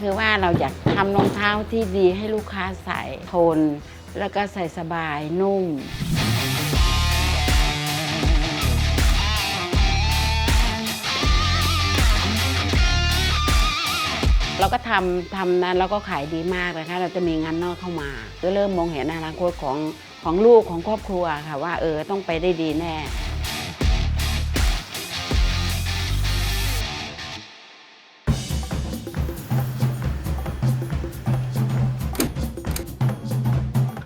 คือว่าเราอยากทำรองเท้าที่ดีให้ลูกค้าใส่ทน แล้วก็ใส่สบายนุ่ม เราก็ทำทำนั้นแล้วก็ขายดีมากนะคะ เราจะมีงานนอกเข้ามาก็เริ่มมองเห็นอนาคตของของลูกของครอบครัวค่ะว่าเออต้องไปได้ดีแน่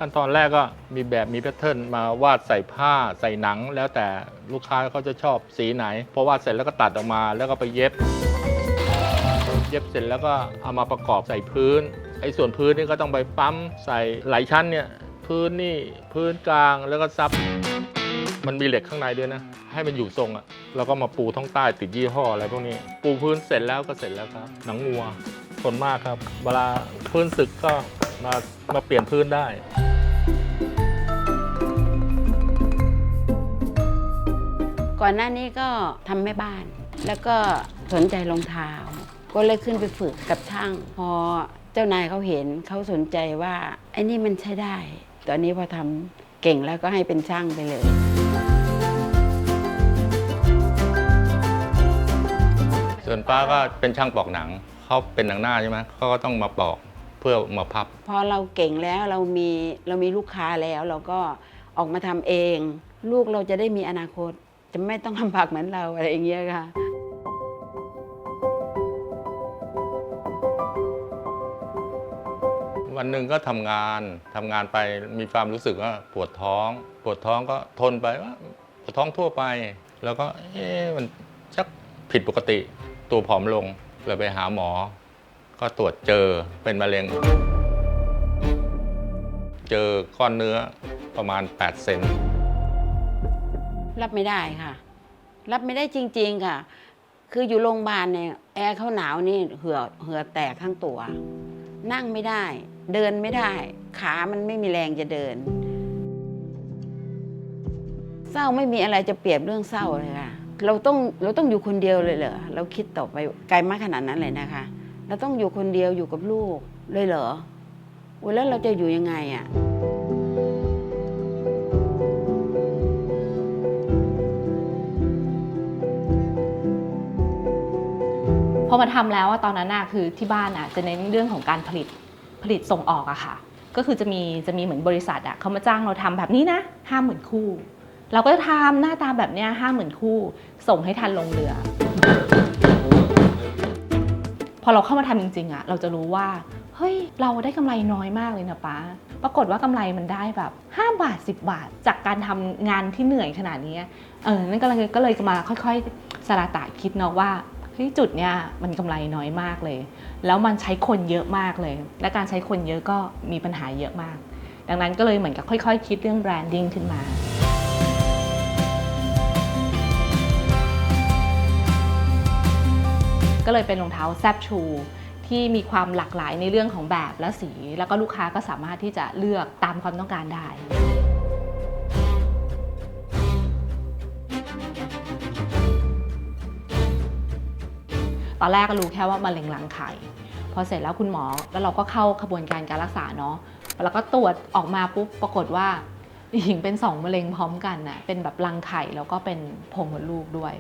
ขั้นตอนแรกก็มีแบบมีแพทเทิร์นมาวาดใส่ผ้าใส่หนัง แล้วแต่ลูกค้าเขาจะชอบสีไหนพอวาดเสร็จแล้วก็ตัดออกมาแล้วก็ไปเย็บ เย็บเสร็จแล้วก็เอามาประกอบใส่พื้นไอ้ส่วนพื้นนี่ก็ต้องไปปั๊มใส่หลายชั้นเนี่ยพื้นนี่พื้นกลางแล้วก็ซับ มันมีเหล็กข้างในด้วยนะ ให้มันอยู่ทรงอะ่ะแล้วก็มาปูท้องใต้ติดยี่ห้ออะไรพวกนี้ ปูพื้นเสร็จแล้วก็เสร็จแล้วครับ หนังงัวทนมากครับ เวลาพื้นสึกก็มามาเปลี่ยนพื้นได้ ก่อนหน้านี้ก็ทำแม่บ้าน แล้วก็สนใจรองเท้า ก็เลยขึ้นไปฝึกกับช่าง พอเจ้านายเขาเห็นเขาสนใจว่าไอ้นี่มันใช้ได้ ตอนนี้พอทำเก่งแล้วก็ให้เป็นช่างไปเลยส่วนป้าก็เป็นช่างปอกหนังเขาเป็นหนังหน้าใช่ไหมเขาก็ต้องมาปอกเพื่อมาพับ พอเราเก่งแล้วเรามีเรามีลูกค้าแล้วเราก็ออกมาทำเอง ลูกเราจะได้มีอนาคต จะไม่ต้องลำบากเหมือนเราอะไรอย่างเงี้ยค่ะวันหนึ่งก็ทำงานทำงานไปมีความรู้สึกว่าปวดท้อง ปวดท้องก็ทนไปว่าปวดท้องทั่วไป แล้วก็เอ๊ะมันชักผิดปกติ ตัวผอมลงเลยไปหาหมอ ก็ตรวจเจอเป็นมะเร็ง เจอก้อนเนื้อประมาณ 8 เซน รับไม่ได้ค่ะ รับไม่ได้จริง ๆค่ะ คืออยู่โรงพยาบาลเนี่ยแอร์เขาหนาวนี่เหือเหือแตกทั้งตัว นั่งไม่ได้ เดินไม่ได้ ขามันไม่มีแรงจะเดิน เศร้าไม่มีอะไรจะเปรียบเรื่องเศร้าเลยค่ะเราต้องเราต้องอยู่คนเดียวเลยเหรอเราคิดต่อไปไกลมากขนาดนั้นเลยนะคะ เราต้องอยู่คนเดียวอยู่กับลูกเลยเหรอแล้วเราจะอยู่ยังไงอะ อมาทำแล้วตอนนั้นน่ะคือที่บ้านอะจะเน้นเรื่องของการผลิตผลิตส่งออกอะค่ะ ก็คือจะมีจะมีเหมือนบริษัทอะเขามาจ้างเราทำแบบนี้นะห้าหมื่นคู่ เราก็จะทำหน้าตาแบบเนี้ยห้าหมื่นคู่ ส่งให้ทันลงเรือ พอเราเข้ามาทำจริงๆอะเราจะรู้ว่าเฮ้ยเราได้กำไรน้อยมากเลยนะป้าปรากฏว่ากำไรมันได้แบบ 5 บาท 10 บาท จากการทำงานที่เหนื่อยขนาดนี้เออนั่นก็เลยก็เลยมาค่อยๆสลาตาคิดเนาะว่า ฮ้ยจุดเนี้ยมันกำไรน้อยมากเลย แล้วมันใช้คนเยอะมากเลย และการใช้คนเยอะก็มีปัญหาเยอะมาก ดังนั้นก็เลยเหมือนกับค่อยๆคิดเรื่องแบรนดิ้งขึ้นมาก็เลยเป็นรองเท้าแซบชูที่มีความหลากหลายในเรื่องของแบบและสี แล้วก็ลูกค้าก็สามารถที่จะเลือกตามความต้องการได้ ตอนแรกก็รู้แค่ว่ามะเร็งรังไข่พอเสร็จแล้วคุณหมอแล้วเราก็เข้าขบวนการการรักษาเนาะแล้วก็ตรวจออกมาปุ๊บปรากฏว่าหญิงเป็นสองมะเร็งพร้อมกันน่ะเป็นแบบรังไข่แล้วก็เป็นโพรงมดลูกด้วย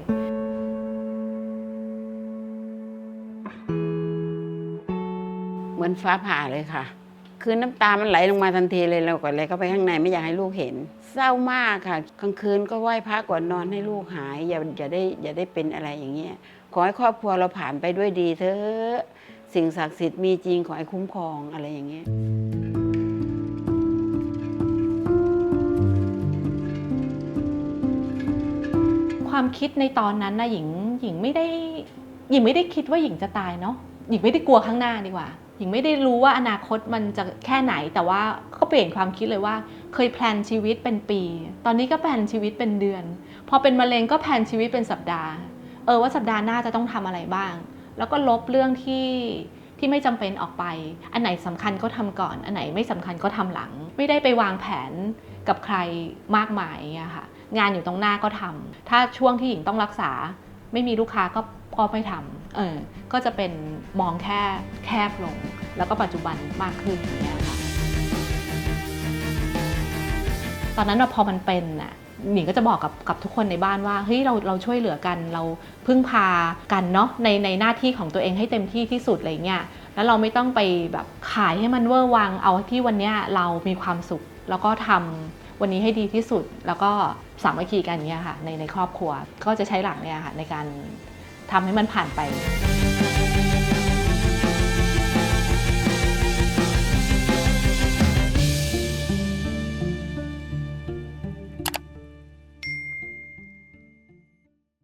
เหมือนฟ้าผ่าเลยค่ะ คือน้ำตามันไหลลงมาทันทีเลยเราก็เลยเข้าไปข้างในไม่อยากให้ลูกเห็น เศร้ามากค่ะกลางคืนก็ไหว้พระก่อนนอนให้ลูกหายอย่าอย่าได้อย่าได้เป็นอะไรอย่างเงี้ย ขอให้ครอบครัวเราผ่านไปด้วยดีเถอะสิ่งศักดิ์สิทธิ์มีจริงขอให้คุ้มครองอะไรอย่างเงี้ยความคิดในตอนนั้นนะหญิงหญิงไม่ได้หญิงไม่ได้คิดว่าหญิงจะตายเนาะหญิงไม่ได้กลัวข้างหน้าดีกว่าหญิงไม่ได้รู้ว่าอนาคตมันจะแค่ไหนแต่ว่าก็เปลี่ยนความคิดเลยว่า เคยแพลนชีวิตเป็นปี ตอนนี้ก็แพลนชีวิตเป็นเดือน พอเป็นมะเร็งก็แพลนชีวิตเป็นสัปดาห์ เออว่าสัปดาห์หน้าจะต้องทำอะไรบ้าง แล้วก็ลบเรื่องที่ที่ไม่จำเป็นออกไป อันไหนสำคัญก็ทำก่อน อันไหนไม่สำคัญก็ทำหลัง ไม่ได้ไปวางแผนกับใครมากมายอะค่ะ งานอยู่ตรงหน้าก็ทำถ้าช่วงที่หญิงต้องรักษา ไม่มีลูกค้าก็ก็ไม่ทำเออ ก็จะเป็นมองแค่แคบลง แล้วก็ปัจจุบันมากขึ้นอย่างเงี้ยค่ะ ตอนนั้นน่ะพอมันเป็นน่ะ หนิงก็จะบอกกับกับทุกคนในบ้านว่าเฮ้ยเราเราช่วยเหลือกันเราพึ่งพากันเนาะในในหน้าที่ของตัวเองให้เต็มที่ที่สุดอะไรเงี้ยแล้วเราไม่ต้องไปแบบขายให้มันเวอร์วังเอาที่วันเนี้ยเรามีความสุขแล้วก็ทำวันนี้ให้ดีที่สุดแล้วก็สามัคคีกันเนี้ยค่ะในในครอบครัวก็จะใช้หลักเนี่ยค่ะในการทำให้มันผ่านไป